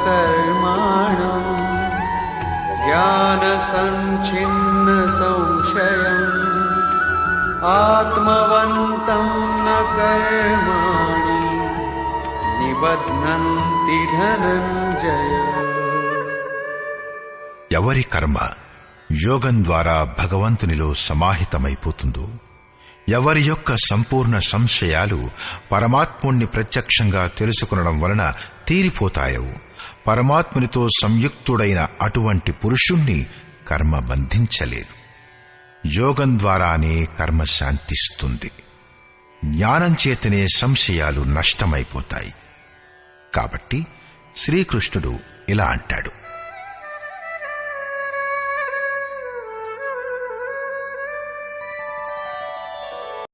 सन्न्यस्तकर्माणम् ज्ञानसञ्छिन्नसंशयम् आत्मवन्तं न कर्माणि निबध्नन्ति धनञ्जय ఎవరి కర్మ యోగం ద్వారా భగవంతునిలో సమాహితమైపోతుందో ఎవరి యొక్క సంపూర్ణ సంశయాలు పరమాత్ముణ్ణి ప్రత్యక్షంగా తెలుసుకునడం వలన తీరిపోతాయవు. పరమాత్మునితో సంయుక్తుడైన అటువంటి పురుషుణ్ణి కర్మ బంధించలేదు. యోగం ద్వారానే కర్మ శాంతిస్తుంది. జ్ఞానం చేతనే సంశయాలు నష్టమైపోతాయి. కాబట్టి శ్రీకృష్ణుడు ఇలా అంటాడు.